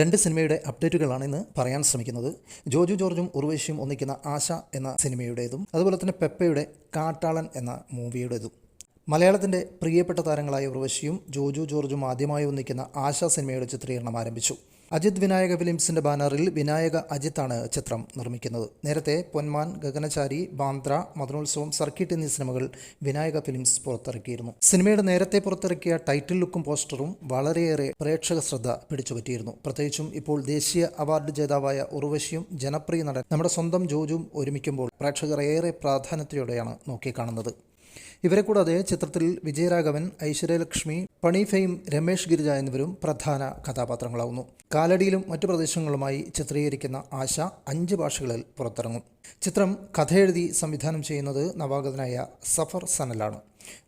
രണ്ട് സിനിമയുടെ അപ്ഡേറ്റുകളാണ് ഇന്ന് പറയാൻ ശ്രമിക്കുന്നത്. ജോജു ജോർജും ഉർവേശിയും ഒന്നിക്കുന്ന ആശ എന്ന സിനിമയുടേതും അതുപോലെ തന്നെ പെപ്പയുടെ കാട്ടാളൻ എന്ന മൂവിയുടേതും. മലയാളത്തിന്റെ പ്രിയപ്പെട്ട താരങ്ങളായ ഉർവശിയും ജോജു ജോർജും ആദ്യമായി ഒന്നിക്കുന്ന ആശ സിനിമയുടെ ചിത്രീകരണം ആരംഭിച്ചു. അജിത് വിനായക ഫിലിംസിന്റെ ബാനറിൽ വിനായക അജിത്താണ് ചിത്രം നിർമ്മിക്കുന്നത്. നേരത്തെ പൊന്മാൻ ഗഗനചാരി ബാന്ദ്ര മതനോത്സവം സർക്കിട്ട് എന്നീ സിനിമകൾ വിനായക ഫിലിംസ് പുറത്തിറക്കിയിരുന്നു. സിനിമയുടെ നേരത്തെ പുറത്തിറക്കിയ ടൈറ്റിൽ ലുക്കും പോസ്റ്ററും വളരെയേറെ പ്രേക്ഷക ശ്രദ്ധ പിടിച്ചുപറ്റിയിരുന്നു. പ്രത്യേകിച്ചും ഇപ്പോൾ ദേശീയ അവാർഡ് ജേതാവായ ഉർവശിയും ജനപ്രിയ നടൻ നമ്മുടെ സ്വന്തം ജോജും ഒരുമിക്കുമ്പോൾ പ്രേക്ഷകർ ഏറെ പ്രാധാന്യത്തോടെയാണ് നോക്കിക്കാണുന്നത്. ഇവരെ കൂടാതെ ചിത്രത്തിൽ വിജയരാഘവൻ ഐശ്വര്യലക്ഷ്മി പണി ഫെയിം രമേഷ് ഗിരിജ എന്നിവരും പ്രധാന കഥാപാത്രങ്ങളാവുന്നു. കാലടിയിലും മറ്റു പ്രദേശങ്ങളുമായി ചിത്രീകരിക്കുന്ന ആശ അഞ്ച് ഭാഷകളിൽ പുറത്തിറങ്ങും. ചിത്രം കഥയെഴുതി സംവിധാനം ചെയ്യുന്നത് നവാഗതനായ സഫർ സനലാണ്.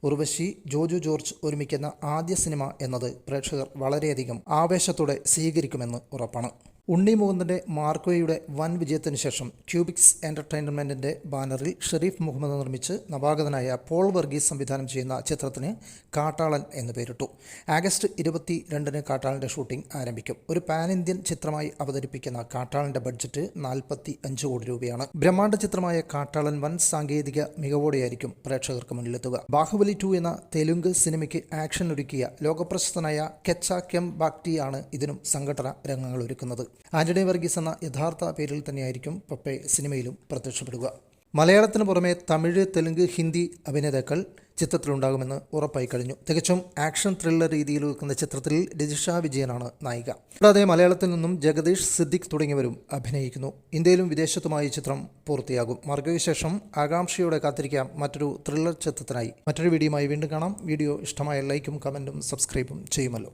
ഉർവശി ജോജു ജോർജ് ഒരുമിക്കുന്ന ആദ്യ സിനിമ എന്നത് പ്രേക്ഷകർ വളരെയധികം ആവേശത്തോടെ സ്വീകരിക്കുമെന്ന് ഉറപ്പാണ്. ഉണ്ണി മുകുന്ദന്റെ മാർക്കോയുടെ വൻ വിജയത്തിന് ശേഷം ക്യൂബിക്സ് എന്റർടൈൻമെന്റിന്റെ ബാനറിൽ ഷെരീഫ് മുഹമ്മദ് നിർമ്മിച്ച് നവാഗതനായ പോൾ വർഗീസ് സംവിധാനം ചെയ്യുന്ന ചിത്രത്തിന് കാട്ടാളൻ എന്ന് പേരിട്ടു. ആഗസ്റ്റ് ഇരുപത്തി രണ്ടിന് കാട്ടാളന്റെ ഷൂട്ടിംഗ് ആരംഭിക്കും. ഒരു പാൻ ഇന്ത്യൻ ചിത്രമായി അവതരിപ്പിക്കുന്ന കാട്ടാളന്റെ ബഡ്ജറ്റ് നാൽപ്പത്തി അഞ്ച് കോടി രൂപയാണ്. ബ്രഹ്മാണ്ഡ ചിത്രമായ കാട്ടാളൻ വൻ സാങ്കേതിക മികവോടെയായിരിക്കും പ്രേക്ഷകർക്ക് മുന്നിലെത്തുക. ബാഹുബലി ടു എന്ന തെലുങ്ക് സിനിമയ്ക്ക് ആക്ഷൻ ഒരുക്കിയ ലോകപ്രശസ്തനായ കെച്ച കെം ബാക്ടിയാണ് ഇതിനും സംഘടന രംഗങ്ങൾ ഒരുക്കുന്നത്. ആന്റണി വർഗീസ് എന്ന യഥാർത്ഥ പേരിൽ തന്നെയായിരിക്കും പപ്പെ സിനിമയിലും പ്രത്യക്ഷപ്പെടുക. മലയാളത്തിന് പുറമെ തമിഴ് തെലുങ്ക് ഹിന്ദി അഭിനേതാക്കൾ ചിത്രത്തിലുണ്ടാകുമെന്ന് ഉറപ്പായി കഴിഞ്ഞു. തികച്ചും ആക്ഷൻ ത്രില്ലർ രീതിയിൽ നിൽക്കുന്ന ചിത്രത്തിൽ രജിഷ വിജയനാണ് നായിക. കൂടാതെ മലയാളത്തിൽ നിന്നും ജഗദീഷ് സിദ്ദിഖ് തുടങ്ങിയവരും അഭിനയിക്കുന്നു. ഇന്ത്യയിലും വിദേശത്തുമായി ചിത്രം പൂർത്തിയാകും. മാർഗവിശേഷം ആകാംക്ഷയോടെ കാത്തിരിക്കാം മറ്റൊരു ത്രില്ലർ ചിത്രത്തിനായി. മറ്റൊരു വീഡിയോയുമായി വീണ്ടും കാണാം. വീഡിയോ ഇഷ്ടമായ ലൈക്കും കമന്റും സബ്സ്ക്രൈബും ചെയ്യുമല്ലോ.